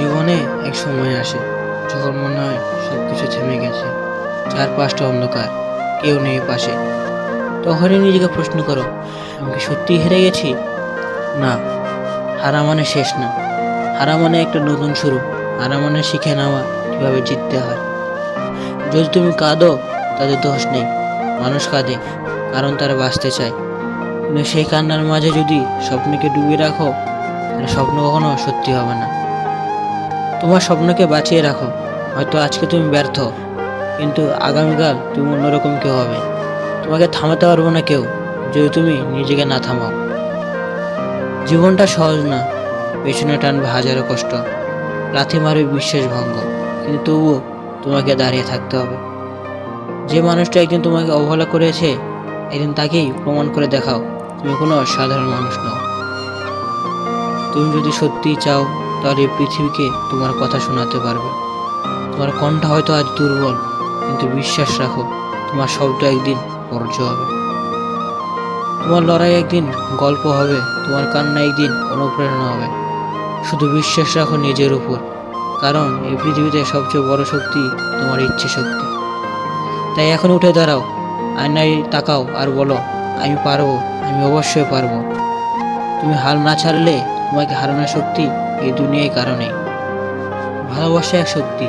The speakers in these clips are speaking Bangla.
জীবনে এক সময় আসে যখন মনে হয় সব কিছু থেমে গেছে। চারপাশটা অন্ধকার, কেউ নেই পাশে। তখনই নিজেকে প্রশ্ন করো, আমি কি সত্যিই হেরে গেছি? না, হারা মানে শেষ না। হারা মানে একটা নতুন শুরু, হারা মানে শিখে নেওয়া, কীভাবে জিততে হয়। যদি তুমি কাঁদো তাদের দোষ নেই। মানুষ কাঁদে, কারণ তারা বাঁচতে চায়। কিন্তু সেই কান্নার মাঝে যদি স্বপ্নকে ডুবিয়ে রাখো, তাহলে স্বপ্ন কখনো সত্যি হবে না। তোমার স্বপ্নকে বাঁচিয়ে রাখো। হয়তো আজকে তুমি ব্যর্থ, কিন্তু আগামীকাল তুমি অন্যরকম কেউ হবে। তোমাকে থামাতে পারব না কেউ, যদি তুমি নিজেকে না থামাও। জীবনটা সহজ না, পেছনে টানবে হাজারো কষ্ট। লাথি মারবে বিশ্বাস ভঙ্গ, কিন্তু তবুও তোমাকে দাঁড়িয়ে থাকতে হবে। যে মানুষটা একদিন তোমাকে অবহেলা করেছে, একদিন তাকেই প্রমাণ করে দেখাও, তুমি কোনো সাধারণ মানুষ নও। তুমি যদি সত্যিই চাও তাহলে এই পৃথিবীকে তোমার কথা শোনাতে পারবে। তোমার কণ্ঠ হয়তো আজ দুর্বল, কিন্তু বিশ্বাস রাখো, তোমার শব্দ একদিন বর্জ্য হবে। তোমার লড়াই একদিন গল্প হবে, তোমার কান্না একদিন অনুপ্রেরণা হবে। শুধু বিশ্বাস রাখো নিজের উপর, কারণ এই পৃথিবীতে সবচেয়ে বড় শক্তি তোমার ইচ্ছে শক্তি। তাই এখন উঠে দাঁড়াও, আয়নায় তাকাও আর বলো, আমি পারব, আমি অবশ্যই পারব। তুমি হাল না ছাড়লে তোমাকে হারানোর শক্তি এই দুনিয়ায় কারণে। ভালোবাসা এক শক্তি,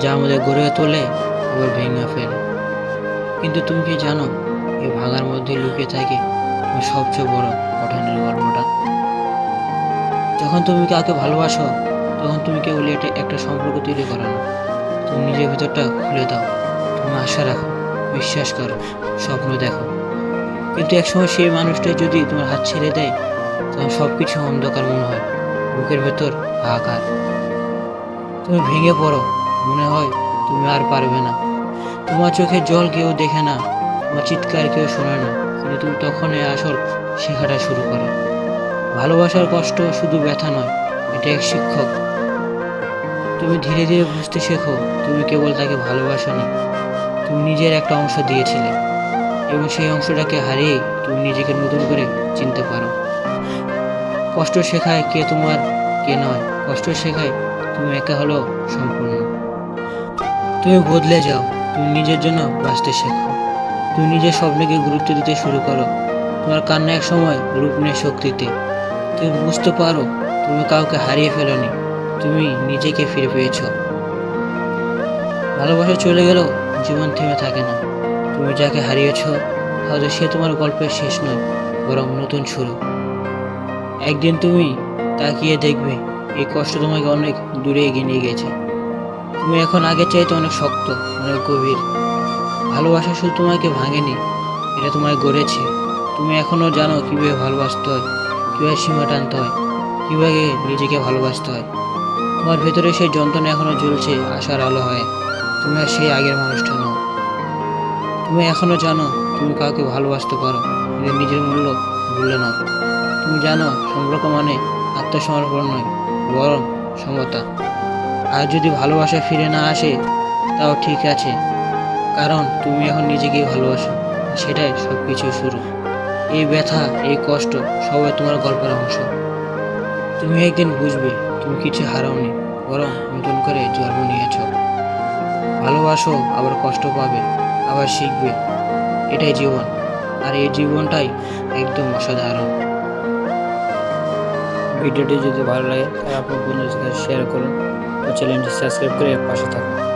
যা আমাদের গড়ে তোলে আবার ভেঙে ফেলে। কিন্তু তুমি কি জানো এই ভাঙার মধ্যে লুকিয়ে থাকে তোমার সবচেয়ে বড় গঠনের গল্পটা যখন তুমি কাউকে ভালোবাসো, তখন তুমি কেবল এটা একটা সম্পর্ক তৈরি করো না। তুমি নিজের ভেতরটা খুলে দাও, তুমি আশা রাখো, বিশ্বাস করো, স্বপ্ন দেখো। কিন্তু একসময় সেই মানুষটা যদি তোমার হাত ছেড়ে দেয়, তখন সব কিছু অন্ধকার মনে হয়। বুকের ভেতর হাহাকার তুমি ভেঙে পড়ো। মনে হয় তুমি আর পারবে না। তোমার চোখে জল কেউ দেখে না, তোমার চিৎকার কেউ শোনে না। কিন্তু তুমি তখনই আসল শেখাটা শুরু করো। ভালোবাসার কষ্ট শুধু ব্যথা নয়, এটা এক শিক্ষক। তুমি ধীরে ধীরে বুঝতে শেখো, তুমি কেবল তাকে ভালোবাসনি তুমি নিজের একটা অংশ দিয়েছিলে। এবং সেই অংশটাকে হারিয়ে তুমি নিজেকে নতুন করে চিনতে পারো। কষ্ট শেখায় কে তোমার, কে নয়। কষ্ট শেখায় তুমি একা হলো সম্পূর্ণ। তুমি বদলে যাও, তুমি নিজের জন্য বাঁচতে শেখো। তুমি নিজের স্বপ্নকে গুরুত্ব দিতে শুরু করো। তোমার কান্না এক সময় রূপ নেয় শক্তিতে। তুমি বুঝতে পারো, তুমি কাউকে হারিয়ে ফেলোনি। তুমি নিজেকে ফিরে পেয়েছ। ভালোবাসা চলে গেলেও জীবন থেমে থাকে না। তুমি যাকে হারিয়েছ হয়তো সে তোমার গল্পের শেষ নয়, বরং নতুন শুরু। একদিন তুমি তাকিয়ে দেখবে এই কষ্ট তোমাকে অনেক দূরে এগিয়ে নিয়ে গেছে। তুমি এখন আগের চাইতে অনেক শক্ত, অনেক গভীর। ভালোবাসা শুধু তোমাকে ভাঙেনি, এটা তোমায় গড়েছে। তুমি এখনও জানো কীভাবে ভালোবাসতে হয়, কীভাবে সীমা টানতে হয়, কীভাবে নিজেকে ভালোবাসতে হয়। তোমার ভেতরে সেই যন্ত্রণা এখনও জ্বলছে, আশার আলো হয়। তুমি আর সেই আগের মানুষটা নও। তুমি এখনও জানো তুমি কাউকে ভালোবাসতে পারো নিজের মূল্য। ভুলে নাও তুমি জানো, সম্পর্ক মানে আত্মসমর্পণ নয়, বরং সমতা। আর যদি ভালোবাসা ফিরে না আসে, তাও ঠিক আছে। কারণ তুমি এখন নিজেকে ভালোবাসো সেটাই সব কিছু শুরু। এই ব্যথা, এই কষ্ট, সবাই তোমার গল্পের অংশ। তুমি একদিন বুঝবে, তুমি কিছু হারাওনি, বরং নতুন করে জন্ম নিয়েছ। ভালোবাসো, আবার কষ্ট পাবে, আবার শিখবে। এটাই জীবন। আর এই জীবনটাই একদম অসাধারণ। ভিডিওটি যদি ভালো লাগে, তাহলে আপনার বন্ধুদের সাথে শেয়ার করুন। ও চ্যানেলটি সাবস্ক্রাইব করে পাশে থাকুন।